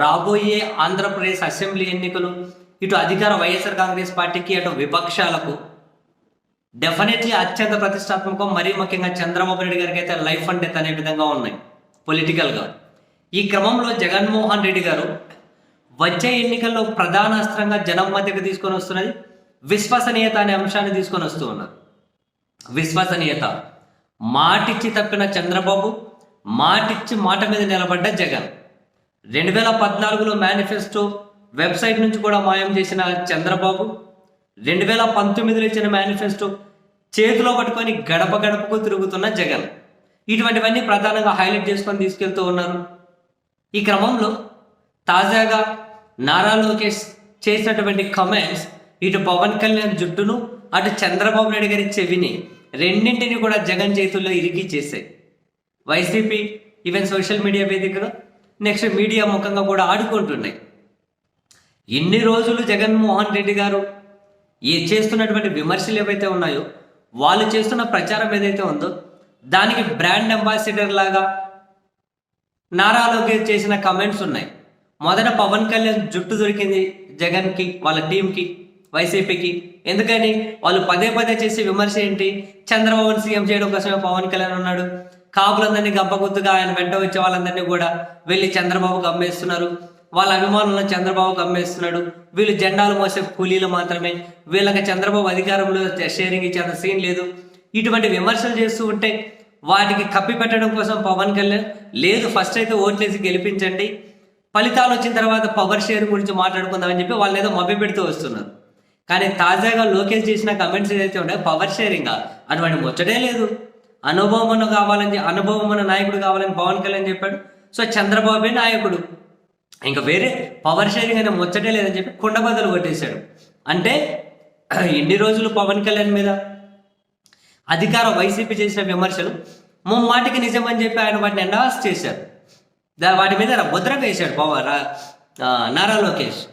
రాబోయే ఆంధ్రప్రదేశ్ అసెంబ్లీ ఎన్నికలు ఇటు అధికార వైఎస్ఆర్ కాంగ్రెస్ పార్టీకి అటు విపక్షాలకు డెఫినెట్లీ అత్యంత ప్రతిష్టాత్మకం మరీ ముఖ్యంగా చంద్రబాబు నాయుడు గారికి అయితే లైఫ్ అండ్ డెత్ అనే విధంగా ఉన్నాయి పొలిటికల్గా ఈ క్రమంలో జగన్మోహన్ రెడ్డి గారు వచ్చే ఎన్నికల్లో ప్రధాన అస్త్రంగా జనం మధ్యకు తీసుకొని వస్తున్నది విశ్వసనీయత అనే అంశాన్ని తీసుకొని వస్తూ ఉన్నారు. విశ్వసనీయత. మాటిచ్చి తప్పిన చంద్రబాబు మాటిచ్చి మాట మీద నిలబడ్డ జగన్. రెండు వేల పద్నాలుగులో మేనిఫెస్టో వెబ్సైట్ నుంచి కూడా మాయం చేసిన చంద్రబాబు రెండు వేల పంతొమ్మిదిలో ఇచ్చిన మేనిఫెస్టో చేతిలో పట్టుకొని గడప గడపకు తిరుగుతున్న జగన్. ఇటువంటివన్నీ ప్రధానంగా హైలైట్ చేసుకొని తీసుకెళ్తూ ఉన్నారు. ఈ క్రమంలో తాజాగా నారా లోకేష్ చేసినటువంటి కమెంట్స్ ఇటు పవన్ కళ్యాణ్ జుట్టును అటు చంద్రబాబు నాయుడు గారి చెవిని రెండింటిని కూడా జగన్ చేతుల్లో ఇరిగి చేశాయి వైసీపీ ఈవెన్ సోషల్ మీడియా వేదికగా నెక్స్ట్ మీడియా ముఖంగా కూడా ఆడుకుంటున్నాయి. ఇన్ని రోజులు జగన్మోహన్ రెడ్డి గారు ఈ చేస్తున్నటువంటి విమర్శలు ఏవైతే ఉన్నాయో వాళ్ళు చేస్తున్న ప్రచారం ఏదైతే ఉందో దానికి బ్రాండ్ అంబాసిడర్ లాగా నారా లోకేష్ చేసిన కమెంట్స్ ఉన్నాయి. మొదట పవన్ కళ్యాణ్ జుట్టు దొరికింది జగన్కి వాళ్ళ టీంకి వైసీపీకి. ఎందుకని? వాళ్ళు పదే పదే చేసే విమర్శ ఏంటి? చంద్రబాబు సీఎం చేయడం కోసమే పవన్ కళ్యాణ్ ఉన్నాడు. కాపులందరినీ గంపగుత్తుగా ఆయన వెంట వచ్చే వాళ్ళందరినీ కూడా వెళ్ళి చంద్రబాబుకు అమ్మేస్తున్నారు వాళ్ళ అభిమానులను చంద్రబాబుకు అమ్మేస్తున్నాడు వీళ్ళు జెండాలు మోసే కూలీలు మాత్రమే. వీళ్ళకి చంద్రబాబు అధికారంలో షేరింగ్ ఇచ్చేంత సీన్ లేదు. ఇటువంటి విమర్శలు చేస్తూ ఉంటే వాటికి కప్పి పెట్టడం కోసం పవన్ కళ్యాణ్ లేదు ఫస్ట్ అయితే ఓట్లేసి గెలిపించండి. ఫలితాలు వచ్చిన తర్వాత పవర్ షేర్ గురించి మాట్లాడుకుందామని చెప్పి వాళ్ళు ఏదో మభ్య పెడుతూ వస్తున్నారు. కానీ తాజాగా లోకేష్ చేసిన కమెంట్స్ ఏదైతే ఉన్నాయో పవర్ షేరింగ్. అటువంటి ముచ్చటే లేదు. అనుభవమును కావాలని అనుభవం ఉన్న నాయకుడు కావాలని పవన్ కళ్యాణ్ చెప్పాడు. సో చంద్రబాబే నాయకుడు. ఇంకా వేరే పవర్ షేరింగ్ అనే ముచ్చటే లేదని చెప్పి కుండబద్దలు కొట్టేశాడు. అంటే ఎన్ని రోజులు పవన్ కళ్యాణ్ మీద అధికార వైసీపీ చేసిన విమర్శలు ముమ్మాటికి నిజమని చెప్పి ఆయన వాటిని ఎండాస్ చేశారు. దా- వాటి మీద ముద్ర వేశాడు పవన్ నారా లోకేష్.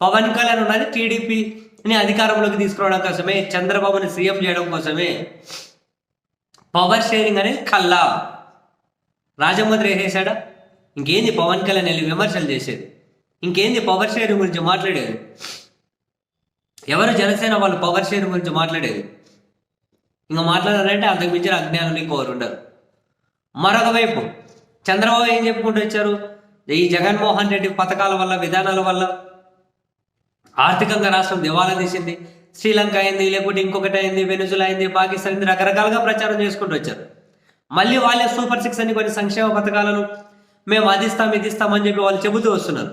పవన్ కళ్యాణ్ ఉన్నది టీడీపీని అధికారంలోకి తీసుకురావడం కోసమే చంద్రబాబుని సీఎం చేయడం కోసమే. పవర్ షేరింగ్ అనేది కల్లా. రాజముద్ర వేసేసాడా ఇంకేంది పవన్ కళ్యాణ్ వెళ్ళి విమర్శలు చేసేది? ఇంకేంది పవర్ షేరింగ్ గురించి మాట్లాడేది? ఎవరు జనసేన వాళ్ళు పవర్ షేరింగ్ గురించి మాట్లాడేది? ఇంకా మాట్లాడారంటే అంతకు మించిన అజ్ఞానం కోరు ఉండరు. మరొక వైపు చంద్రబాబు ఏం చెప్పుకుంటూ వచ్చారు? ఈ జగన్మోహన్ రెడ్డి పథకాల వల్ల విధానాల వల్ల ఆర్థికంగా రాష్ట్రం దివాలా తీసింది. శ్రీలంక అయింది లేకుంటే ఇంకొకటి అయింది వెనుజులా అయింది పాకిస్తాన్ అయింది రకరకాలుగా ప్రచారం చేసుకుంటూ వచ్చారు. మళ్ళీ వాళ్ళే సూపర్ సిక్స్ అని కొన్ని సంక్షేమ పథకాలను మేము అది ఇస్తాం ఇది ఇస్తామని చెప్పి వాళ్ళు చెబుతూ వస్తున్నారు.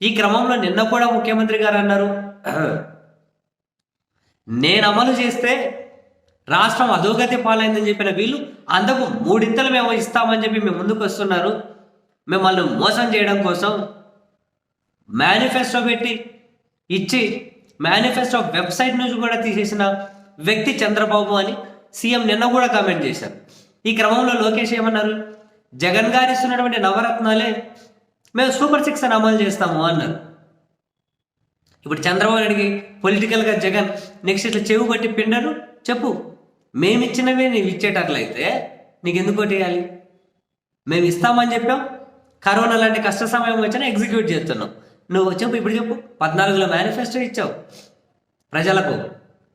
ఈ క్రమంలో నిన్న కూడా ముఖ్యమంత్రి గారు అన్నారు నేను అమలు చేస్తే రాష్ట్రం అధోగతి పాలైందని చెప్పిన వీళ్ళు అందుకు మూడింతలు మేము ఇస్తామని చెప్పి మేము ముందుకు వస్తున్నారు. మిమ్మల్ని మోసం చేయడం కోసం మేనిఫెస్టో పెట్టి ఇచ్చి మేనిఫెస్టో వెబ్సైట్ నుంచి కూడా తీసేసిన వ్యక్తి చంద్రబాబు అని సీఎం నిన్న కూడా కామెంట్ చేశారు. ఈ క్రమంలో లోకేష్ ఏమన్నారు? జగన్ గారు ఇస్తున్నటువంటి నవరత్నాలే మేము సూపర్ సిక్స్ అని అమలు చేస్తాము అన్నారు. ఇప్పుడు చంద్రబాబు నాయుడికి పొలిటికల్గా జగన్ నెక్స్ట్ ఇట్లా చెవు పట్టి పిండను చెప్పు. మేము ఇచ్చినవే నీవు ఇచ్చేటట్లయితే నీకు ఎందుకు కొట్టేయాలి? మేము ఇస్తామని చెప్పాం. కరోనా లాంటి కష్ట సమయం వచ్చినా ఎగ్జిక్యూట్ చేస్తున్నాం. నువ్వు చెప్పు ఇప్పుడు చెప్పు. పద్నాలుగులో మేనిఫెస్టో ఇచ్చావు. ప్రజలకు.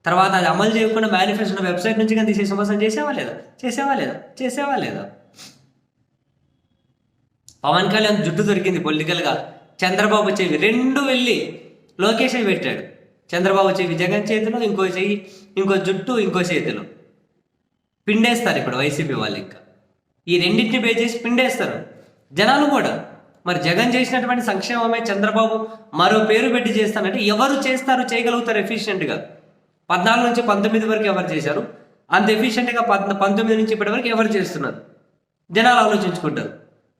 తర్వాత అది అమలు చేయకుండా మేనిఫెస్టో వెబ్సైట్ నుంచి కానీ తీసేసి మోసం చేసేవా లేదా? చేసేవా లేదా? చేసేవా లేదా? పవన్ కళ్యాణ్ జుట్టు దొరికింది పొలిటికల్గా చంద్రబాబు చెవి రెండు వెళ్ళి లోకేష్ పెట్టాడు. చంద్రబాబు చెవి జగన్ చేతిలో ఇంకో చెయ్యి ఇంకో జుట్టు ఇంకో చేతిలో. పిండేస్తారు ఇప్పుడు వైసీపీ వాళ్ళు ఇంకా. ఈ రెండింటిని పే చేసి పిండేస్తారు. జనాలు కూడా. మరి జగన్ చేసినటువంటి సంక్షేమమే చంద్రబాబు మరో పేరు పెట్టి చేస్తానంటే ఎవరు చేస్తారు చేయగలుగుతారు ఎఫిషియెంట్గా పద్నాలుగు నుంచి పంతొమ్మిది వరకు ఎవరు చేశారు? అంత ఎఫిషియెంట్గా పద్ పంతొమ్మిది నుంచి ఇప్పటి వరకు ఎవరు చేస్తున్నారు? జనాలు ఆలోచించుకుంటారు.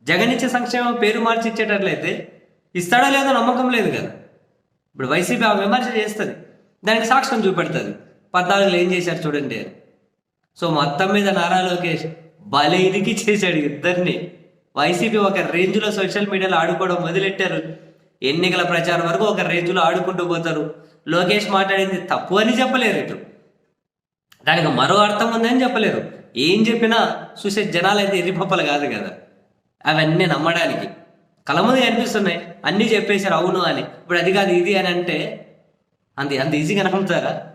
జగన్ ఇచ్చే సంక్షేమం పేరు మార్చి ఇచ్చేటట్లయితే ఇస్తాడో లేదో నమ్మకం లేదు కదా. ఇప్పుడు వైసీపీ ఆ విమర్శ చేస్తుంది. దానికి సాక్ష్యం చూపెడుతుంది. పద్నాలుగులో ఏం చేశారు చూడండి. సో మొత్తం మీద నారా లోకేష్ భలే ఇదికి చేశాడు ఇద్దరిని. వైసీపీ ఒక రేంజ్లో సోషల్ మీడియాలో ఆడుకోవడం మొదలెట్టారు. ఎన్నికల ప్రచారం వరకు ఒక రేంజ్లో ఆడుకుంటూ పోతారు. లోకేష్ మాట్లాడింది తప్పు అని చెప్పలేరు ఇటు. దానికి మరో అర్థం ఉందని చెప్పలేరు. ఏం చెప్పినా చూసే జనాలు అయితే ఎర్రిపప్పలు కాదు కదా. అవన్నీ నమ్మడానికి. కళ్ళ అనిపిస్తున్నాయి కనిపిస్తున్నాయి. అన్నీ చెప్పేశారు అవును అని. ఇప్పుడు అది కాదు ఇది అని అంటే అంత అంత ఈజీగా నమ్ముతారా?